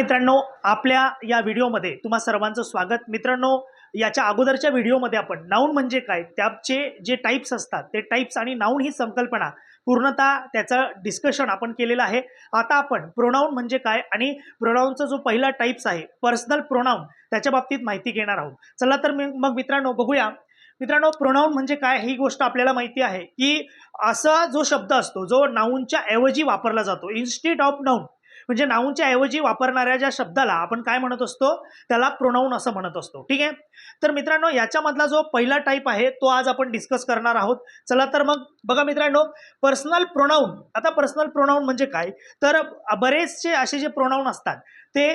मित्रांनो आपल्या या व्हिडिओमध्ये तुम्हा सर्वांचं स्वागत. मित्रांनो याच्या अगोदरच्या व्हिडिओमध्ये आपण नाऊन म्हणजे काय त्याचे जे टाईप्स असतात ते टाईप्स आणि नाऊन ही संकल्पना पूर्णतः त्याचं डिस्कशन आपण केलेलं आहे. आता आपण प्रोनाऊन म्हणजे काय आणि प्रोनाऊनचा जो पहिला टाईप्स आहे पर्सनल प्रोनाऊन त्याच्या बाबतीत माहिती घेणार आहोत. चला तर मी- मग मित्रांनो बघूया. मित्रांनो प्रोनाऊन म्हणजे काय ही गोष्ट आपल्याला माहिती आहे की असा जो शब्द असतो जो नाऊनच्या ऐवजी वापरला जातो इन्स्टिट ऑफ नाऊन म्हणजे नाऊनच्या ऐवजी वापरणाऱ्या ज्या शब्दाला आपण काय म्हणत असतो? त्याला प्रोनाऊन असं म्हणत असतो. ठीक आहे? तर मित्रांनो याच्यामधला जो पहिला टाईप आहे तो आज आपण डिस्कस करणार आहोत. चला तर मग बघा मित्रांनो पर्सनल प्रोनाऊन आता पर्सनल प्रोनाऊन म्हणजे काय? तर बरेचसे असे जे प्रोनाऊन असतात ते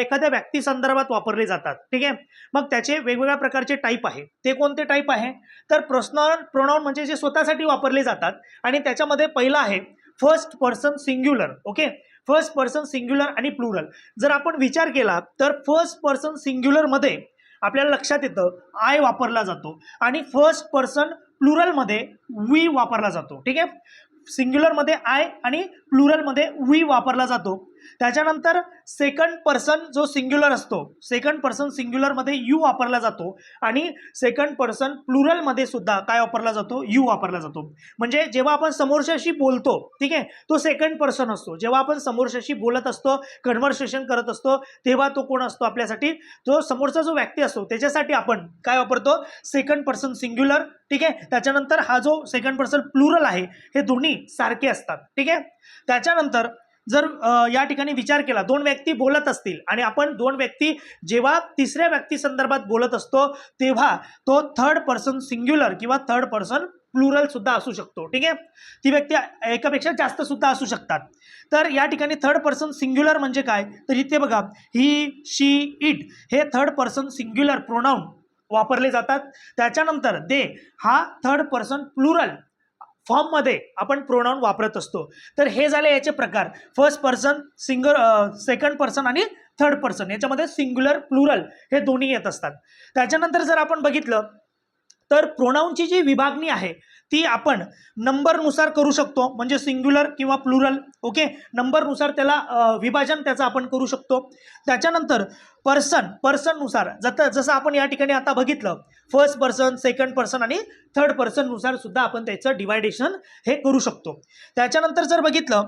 एखाद्या व्यक्ती संदर्भात वापरले जातात. ठीक आहे? मग त्याचे वेगवेगळ्या प्रकारचे टाईप आहे. ते कोणते टाईप आहे? तर पर्सनल प्रोनाऊन म्हणजे जे स्वतःसाठी वापरले जातात आणि त्याच्यामध्ये पहिलं आहे first person singular okay? First person singular आणि प्लुरल जर आपण विचार केला तर फर्स्ट पर्सन सिंग्युलरमध्ये आपल्याला लक्षात येतं आय वापरला जातो. आणि फर्स्ट पर्सन प्लुरलमध्ये वी वापरला जातो. ठीक आहे? सिंग्युलरमध्ये आय आणि प्लुरलमध्ये वी वापरला जातो. त्याच्यानंतर सेकंड पर्सन जो सिंग्युलर असतो सेकंड पर्सन सिंग्युलरमध्ये यू वापरला जातो आणि सेकंड पर्सन प्लुरलमध्ये सुद्धा काय वापरला जातो? यू वापरला जातो. म्हणजे जेव्हा आपण समोरच्याशी बोलतो ठीक आहे तो सेकंड पर्सन असतो. जेव्हा आपण समोरच्याशी बोलत असतो कन्व्हर्सेशन करत असतो तेव्हा तो कोण असतो आपल्यासाठी? तो समोरचा जो व्यक्ती असतो त्याच्यासाठी आपण काय वापरतो? सेकंड पर्सन सिंग्युलर ठीक आहे? त्याच्यानंतर हा जो सेकंड पर्सन प्लुरल आहे हे दोन्ही सारखे असतात ठीक आहे? त्याच्यानंतर जर या ठिकाणी विचार केला दोन व्यक्ती बोलत असतील आणि आपण दोन व्यक्ती जेव्हा तिसऱ्या व्यक्ती संदर्भात बोलत असतो तेव्हा तो थर्ड पर्सन सिंग्युलर किंवा थर्ड पर्सन प्लुरल सुद्धा असू शकतो. ठीक आहे? ती व्यक्ती एकापेक्षा जास्त सुद्धा असू शकतात. तर या ठिकाणी थर्ड पर्सन सिंग्युलर म्हणजे काय? तर इथे बघा ही शी इट हे थर्ड पर्सन सिंग्युलर प्रोनाऊन वापरले जातात. त्याच्यानंतर दे हा थर्ड पर्सन प्लुरल फॉर्ममध्ये आपण प्रोनाऊन वापरत असतो. तर हे झाले याचे प्रकार. First person single second person आणि थर्ड पर्सन याच्यामध्ये सिंग्युलर प्लुरल हे दोन्ही येत असतात. त्याच्यानंतर जर आपण बघितलं तर प्रोनाऊनची जी विभागणी आहे ती आपण नंबरनुसार करू शकतो म्हणजे सिंग्युलर किंवा प्लुरल ओके नंबरनुसार त्याला विभाजन त्याचं आपण करू शकतो. त्याच्यानंतर पर्सन पर्सननुसार जत जसं आपण या ठिकाणी आता बघितलं फर्स्ट पर्सन सेकंड पर्सन आणि थर्ड पर्सननुसार सुद्धा आपण त्याचं डिवायडेशन हे करू शकतो. त्याच्यानंतर जर बघितलं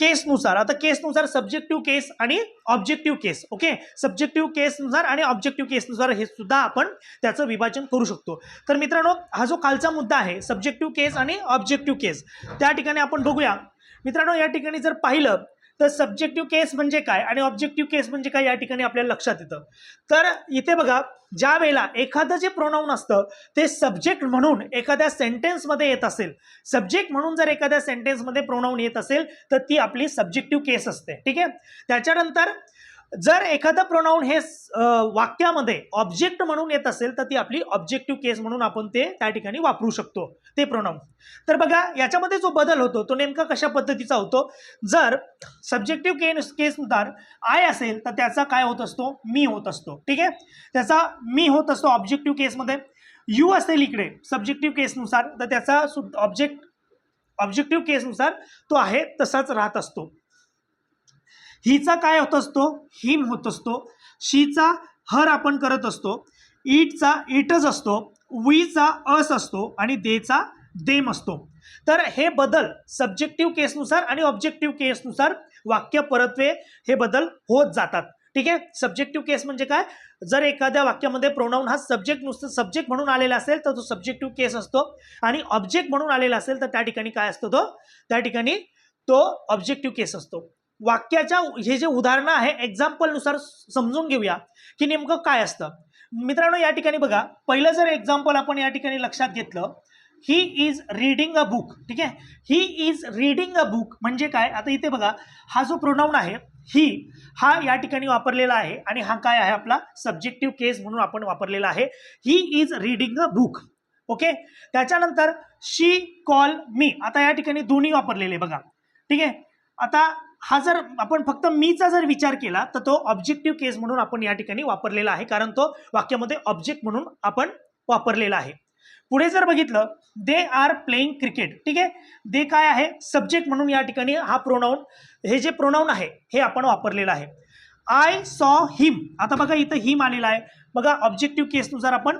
केसनुसार आता केसनुसार सब्जेक्टिव्ह केस आणि ऑब्जेक्टिव्ह केस ओके सब्जेक्टिव्ह केसनुसार आणि ऑब्जेक्टिव्ह केसनुसार हे सुद्धा आपण त्याचं विभाजन करू शकतो. तर मित्रांनो हा जो कालचा मुद्दा आहे सब्जेक्टिव्ह केस आणि ऑब्जेक्टिव्ह केस त्या ठिकाणी आपण बघूया. मित्रांनो या ठिकाणी जर पाहिलं तर सब्जेक्टिव्ह केस म्हणजे काय आणि ऑब्जेक्टिव्ह केस म्हणजे काय या ठिकाणी आपल्याला लक्षात येतं. तर इथे बघा ज्या वेळेला एखादं जे प्रोनाऊन असतं ते सब्जेक्ट म्हणून एखाद्या सेंटेन्समध्ये येत असेल. सब्जेक्ट म्हणून जर एखाद्या सेंटेन्समध्ये प्रोनाऊन येत असेल तर ती आपली सब्जेक्टिव्ह केस असते. ठीक आहे? त्याच्यानंतर जर एखादं प्रोनाऊन हे वाक्यामध्ये ऑब्जेक्ट म्हणून येत असेल तर ती आपली ऑब्जेक्टिव्ह केस म्हणून आपण ते त्या ठिकाणी वापरू शकतो ते प्रोनाऊन तर बघा याच्यामध्ये जो बदल होतो तो नेमका कशा पद्धतीचा होतो? जर सब्जेक्टिव्ह केस केसनुसार आय असेल तर त्याचा काय होत असतो? मी होत असतो ठीक आहे? त्याचा मी होत असतो ऑब्जेक्टिव्ह केसमध्ये यू असेल इकडे सब्जेक्टिव्ह केसनुसार तर त्याचा सुद्धा ऑब्जेक्ट ऑब्जेक्टिव्ह केसनुसार तो आहे तसाच राहत असतो. हिचा काय होत असतो? हिम होत असतो. शीचा हर आपण करत असतो. ईटचा इटच असतो. वीचा अस असतो. आणि देचा देम असतो. तर हे बदल सब्जेक्टिव्ह केसनुसार आणि ऑब्जेक्टिव्ह केसनुसार वाक्य परत्वे हे बदल होत जातात. ठीक आहे? सब्जेक्टिव्ह केस म्हणजे काय? जर एखाद्या वाक्यामध्ये प्रोनाऊन हा सब्जेक्ट नुसतं सब्जेक्ट म्हणून आलेला असेल तर तो सब्जेक्टिव्ह केस असतो. आणि ऑब्जेक्ट म्हणून आलेला असेल तर त्या ठिकाणी काय असतो तो? त्या ठिकाणी तो ऑब्जेक्टिव्ह केस असतो. वाक्याच्या हे जे उदाहरणं आहे एक्झाम्पलनुसार समजून घेऊया की नेमकं काय असतं. मित्रांनो या ठिकाणी बघा पहिलं जर एक्झाम्पल आपण या ठिकाणी लक्षात घेतलं he is reading a book ठीक आहे? He is reading a book म्हणजे काय? आता इथे बघा हा जो प्रोनाऊन आहे ही हा या ठिकाणी वापरलेला आहे आणि हा काय आहे आपला? सब्जेक्टिव्ह केस म्हणून आपण वापरलेला आहे. He is reading a book okay? त्याच्यानंतर शी कॉल मी आता या ठिकाणी दोन्ही वापरलेले बघा. ठीक आहे? आता हा जर आपण फक्त मीचा जर विचार केला तर तो ऑब्जेक्टिव्ह केस म्हणून आपण या ठिकाणी वापरलेला आहे. कारण तो वाक्यामध्ये ऑब्जेक्ट म्हणून आपण वापरलेला आहे. पुढे जर बघितलं दे आर प्लेईंग क्रिकेट ठीक आहे? दे काय आहे? सब्जेक्ट म्हणून या ठिकाणी हा प्रोनाऊन हे जे प्रोनाऊन आहे हे आपण वापरलेलं आहे. आय सॉ हिम आता बघा इथं हिम आलेला आहे. बघा ऑब्जेक्टिव्ह केसनुसार आपण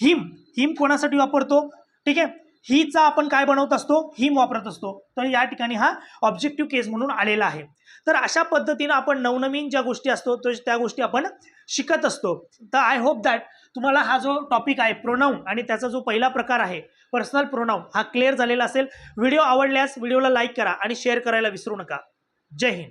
हिम हिम कोणासाठी वापरतो? ठीक आहे? हीचा आपण काय बनवत असतो? हिम वापरत असतो. तर या ठिकाणी हा ऑब्जेक्टिव्ह केस म्हणून आलेला आहे. तर अशा पद्धतीनं आपण नवनवीन ज्या गोष्टी असतो तर त्या गोष्टी आपण शिकत असतो. तर आय होप दॅट तुम्हाला हा जो टॉपिक आहे प्रोनाऊन आणि त्याचा जो पहिला प्रकार आहे पर्सनल प्रोनाऊन हा क्लिअर झालेला असेल. व्हिडिओ आवडल्यास व्हिडिओला लाईक करा आणि शेअर करायला विसरू नका. जय हिंद.